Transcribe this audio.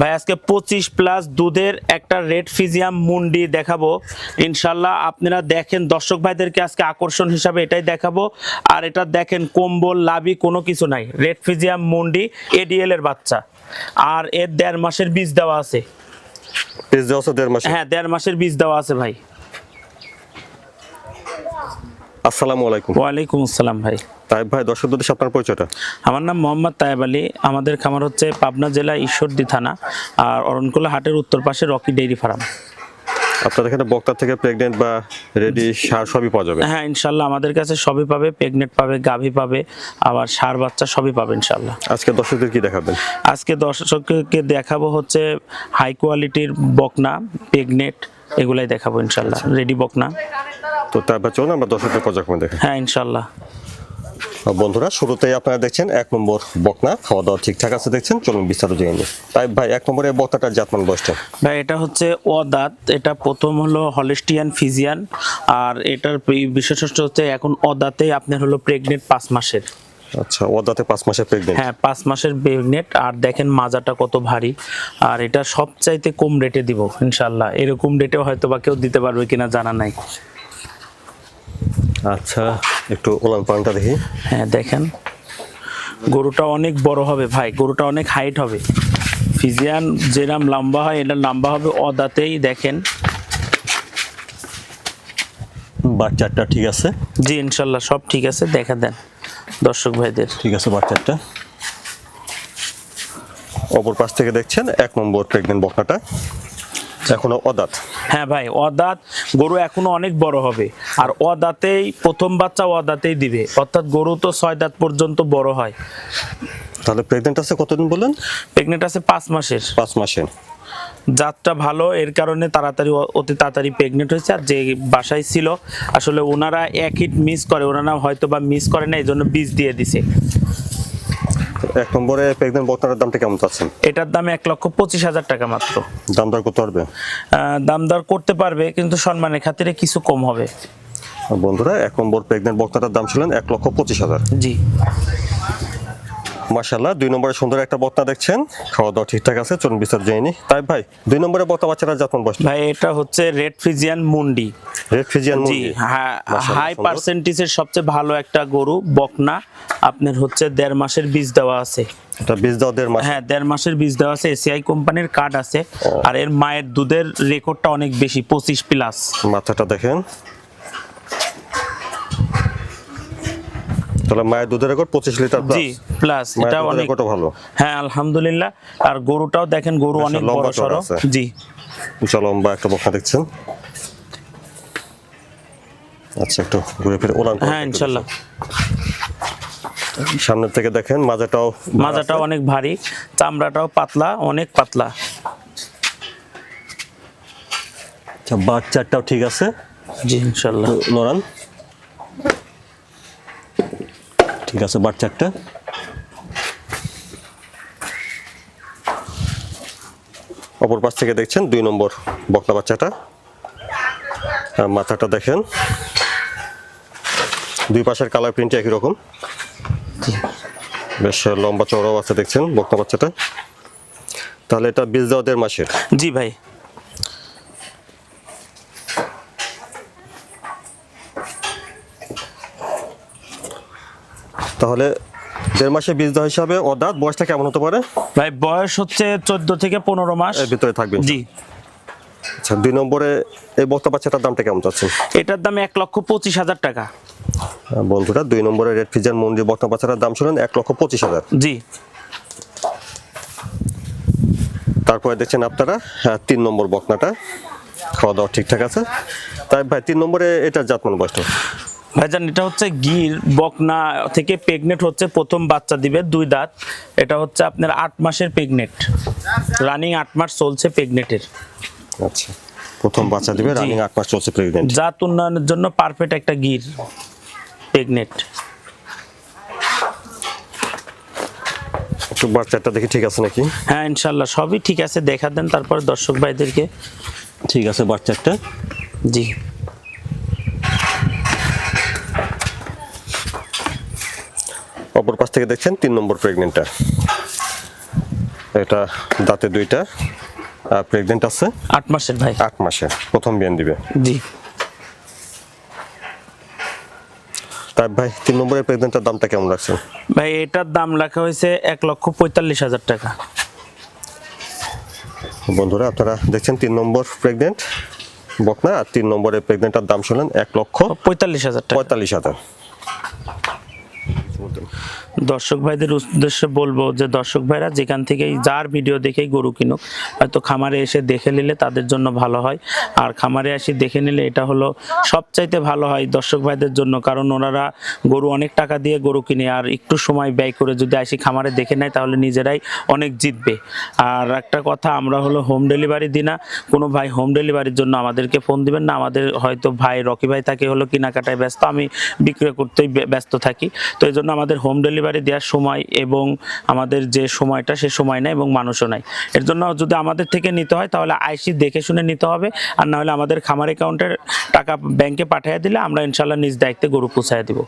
ভাই আজকে পঁচিশ প্লাস দুধের একটা রেড ফিজিয়াম মুন্ডি দেখাবো। ইনশাল্লাহ আপনারা দেখেন দর্শক ভাইদেরকে আজকে আকর্ষণ হিসাবে এটাই দেখাবো। আর এটা দেখেন কম্বল লাভি কোনো কিছু নাই। রেড ফিজিয়াম মুন্ডি এডিএল এর বাচ্চা। আর এর দেড় মাসের বীজ দেওয়া আছে। হ্যাঁ দেড় মাসের বীজ দেওয়া আছে ভাই। আসসালামু আলাইকুম। ওয়ালাইকুম আসসালাম ভাই। তাই ভাই দর্শকদের সাথে আপনার পরিচয়টা। আমার নাম মোহাম্মদ তায়েব আলী। আমাদের খামার হচ্ছে পাবনা জেলা ঈশ্বরদী থানা আর অরণকুলা হাটের উত্তর পাশে রকি ডেইরি ফার্ম। আপনাদের এখানে বক্তা থেকে প্রেগনেন্ট বা রেডি সার সবই পাওয়া যাবে। হ্যাঁ ইনশাল্লাহ আমাদের কাছে সবই পাবে প্রেগনেন্ট পাবে গাভী পাবে আবার সার বাচ্চা সবই পাবে ইনশাল্লাহ। আজকে দর্শকদের কি দেখাবেন? আজকে দর্শককে দেখাবো হচ্ছে হাই কোয়ালিটির বকনা প্রেগনেন্ট এগুলাই দেখাবো ইনশাল্লাহ রেডি বকনা। তো তারপর চলুন আমরা দর্শকদের পর্যায়ক্রমে দেখি। হ্যাঁ ইনশাল্লাহ। বন্ধুরা শুরুতেই আপনারা দেখছেন এক নম্বর বকনা খাওয়া দাওয়া ঠিকঠাক আছে দেখছেন চলুন বিস্তারিত জেনে নিই। তাই ভাই এক নম্বরে বক্তাটার জাতমান বয়সটা? ভাই এটা হচ্ছে অদাত এটা প্রথম হলো হলিস্টিয়ান ফিজিয়ান আর এটার বিশেষত্ব হচ্ছে এখন অদাতেই আপনার হলো প্রেগনেন্ট পাঁচ মাসের। আচ্ছা ওদাতে পাঁচ মাসে প্রেগনেন্ট হ্যাঁ পাঁচ মাসের প্রেগনেন্ট আর দেখেন মাজাটা কত ভারী আর এটা সবচাইতে কম রেটে দিব ইনশাল্লাহ এরকম রেটেও হয়তো বা কেউ দিতে পারবে কিনা জানা নাই। আচ্ছা একটু ওলান পালনটা দেখি। হ্যাঁ দেখেন। গরুটা অনেক বড় হবে ভাই গরুটা অনেক হাইট হবে। ফিজিয়ান যেরাম লম্বা হয় এটা লম্বা হবে অদাতেই দেখেন। বাচ্চাটা ঠিক আছে? জি ইনশাল্লাহ সব ঠিক আছে দেখা দেন দর্শক ভাইদের। ঠিক আছে বাচ্চাটা। অপর পাশ থেকে দেখছেন এক নম্বর প্রেগনেন্ট বকনাটা। এখনও অদাত। হ্যাঁ ভাই অদাঁত গরু এখনও অনেক বড় হবে। আর অদাঁতেই প্রথম বাচ্চা অদাঁতেই দিবে। অর্থাৎ গরু তো ছয় দাঁত পর্যন্ত বড় হয়। তাহলে প্রেগনেন্ট আছে কতদিন বললেন? প্রেগনেন্ট আছে পাঁচ মাসের। পাঁচ মাসে জাতটা ভালো এর কারণে তাড়াতাড়ি অতি তাড়াতাড়ি প্রেগনেন্ট হয়েছে। আর যে বাসায় ছিল আসলে ওনারা এক হিট মিস করে। ওনারা হয়তো বা মিস করে না এই জন্য বীজ দিয়ে দিছে। এক নম্বরে প্রেগনেন্ট বকনাটার দামটা কেমন চাচ্ছেন? এটার দাম এক লক্ষ পঁচিশ হাজার টাকা মাত্র। দাম দর করতে পারবে দাম দর করতে পারবে কিন্তু সম্মানের খাতিরে কিছু কম হবে। বন্ধুরা এক নম্বর প্রেগনেন্ট বক্তাটার দাম ছিলেন এক লক্ষ পঁচিশ হাজার। জি। মাসাল্লাহ দুই নম্বরে সুন্দর একটা বক্তা দেখছেন। খাওয়া দাওয়া ঠিকঠাক আছে চলুন বিস্তার জেনে তাই ভাই দুই নম্বরে বক্তা বাচ্চারা যত্ন বসে ভাই এটা হচ্ছে রেড ফিজিয়ান মুন্ডি রেড ফিজিয়ান জি হ্যাঁ হাই পার্সেন্টেজের সবচেয়ে ভালো একটা গরু বকনা। আপনার হচ্ছে দেড় মাসের বীজ দেওয়া আছে। এটা বীজ দাও দেড় মাস হ্যাঁ দেড় মাসের বীজ দেওয়া আছে। এসিআই কোম্পানির কার্ড আছে। আর এর মায়ের দুধের রেকর্ডটা অনেক বেশি পঁচিশ প্লাস মাথাটা দেখেন। তাহলে মায়ের দুধের রেকর্ড পঁচিশ লিটার জি প্লাস এটা অনেক ভালো। হ্যাঁ আলহামদুলিল্লাহ। আর গরুটাও দেখেন গরু অনেক বড় সড়ো। জি। উঁচা লম্বা একটা দেখছেন। আচ্ছা একটু ঘুরে ফিরে ওলান হ্যাঁ ইনশাল্লাহ সামনের থেকে দেখেন মাজাটাও মাজাটাও অনেক ভারী চামড়াটাও পাতলা অনেক পাতলা। আচ্ছা বাচ্চাটাও ঠিক আছে। জি ইনশাল্লাহ নরান ঠিক আছে বাচ্চাটা অপর পাশ থেকে দেখছেন দুই নম্বর বকনা বাচ্চাটা। মাথাটা দেখেন, দুই পাশের কালার প্রিন্ট একই রকম। বেশ লম্বা চওড়াও আছে দেখছেন বকনা বাচ্চাটা। তাহলে এটা বীজ দেওয়া দেড় মাসের। জি ভাই। তাহলে দেড় মাসে বীজ দেওয়া হিসাবে অদাত বয়সটা কেমন হতে পারে? ভাই বয়স হচ্ছে চোদ্দ থেকে পনেরো মাস। এর ভিতরে থাকবে। জি। আচ্ছা দুই নম্বরে এই বক্তা বাচ্চাটার দামটা কেমন চাচ্ছেন? এটার দাম এক লক্ষ পঁচিশ হাজার টাকা। বন্ধুরা দুই নম্বরে রেড ফিজার মন্ডি বক্তা বাচ্চাটার দাম শুনেন এক লক্ষ পঁচিশ হাজার। জি। তারপরে দেখছেন আপনারা হ্যাঁ, তিন নম্বর বকনাটা। খাওয়া দাওয়া ঠিকঠাক আছে। তাই ভাই তিন নম্বরে এটা জাতমান বয়সটা? ভাইজান এটা হচ্ছে গির বকনা থেকে প্রেগনেন্ট হচ্ছে প্রথম বাচ্চা দিবে দুই দাঁত। এটা হচ্ছে আপনার আট মাসের প্রেগনেন্ট রানিং আট মাস চলছে প্রেগনেন্টের আচ্ছা। প্রথম বাচ্চা দিবে রানিং আট মাস চলছে প্রেগনেন্ট জাত উন্নয়নের জন্য পারফেক্ট একটা গির প্রেগনেন্ট একটু বাচ্চাটা দেখি ঠিক আছে নাকি? হ্যাঁ ইনশাল্লাহ সবই ঠিক আছে দেখা দেন তারপর দর্শক ভাইদেরকে। ঠিক আছে বাচ্চাটা। জি। অপর পাশ থেকে দেখছেন তিন নম্বর প্রেগনেন্টটা এটা দাঁতে দুইটা আর প্রেগনেন্ট আছে? আট মাসের ভাই। আট মাসে প্রথম বিয়ান দিবে। জি। ভাই তিন নম্বরের দামটা কেমন রাখছেন? ভাই এটার দাম রাখা হয়েছে এক লক্ষ পঁয়তাল্লিশ হাজার টাকা। বন্ধুরা আপনারা দেখছেন তিন নম্বর প্রেগনেন্ট বকনা আর তিন নম্বরের দাম শুনলেন এক লক্ষ পঁয়তাল্লিশ হাজার টাকা। পঁয়তাল্লিশ হাজার। দর্শক ভাইদের উদ্দেশ্যে বলব যে দর্শক ভাইরা যেখান থেকেই যার ভিডিও দেখেই গরু কিনুক, হয়তো খামারে এসে দেখে নিলে তাদের জন্য ভালো হয়। আর খামারে এসে দেখে নিলে এটা হলো সবচাইতে ভালো হয় দর্শক ভাইদের জন্য, কারণ ওনারা গরু অনেক টাকা দিয়ে গরু কিনে, আর একটু সময় ব্যয় করে যদি আসি খামারে দেখে নেয় তাহলে নিজেরাই অনেক জিতবে। আর একটা কথা, আমরা হলো হোম ডেলিভারি দিই না, কোনো ভাই হোম ডেলিভারির জন্য আমাদেরকে ফোন দিবেন না, আমাদের হয়তো ভাই রকি ভাই থাকে হলো কেনাকাটায় ব্যস্ত, আমি বিক্রয় করতেই ব্যস্ত থাকি। তো এই জন্য আমাদের হোম ডেলিভারি দেওয়ার সময় এবং আমাদের যে সময়টা সে সময় নেয় এবং মানুষও নেয়। এর জন্য যদি আমাদের থেকে নিতে হয় তাহলে আইসি দেখে শুনে নিতে হবে আর নাহলে আমাদের খামার অ্যাকাউন্টের টাকা ব্যাংকে পাঠিয়ে দিলে আমরা ইনশাল্লাহ নিজ দায়িত্বে গরু পৌঁছায় দিব।